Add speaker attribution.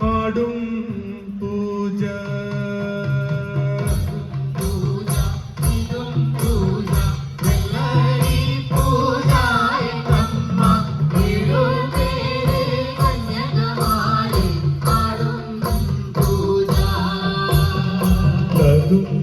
Speaker 1: പാടും പൂജ Thank you.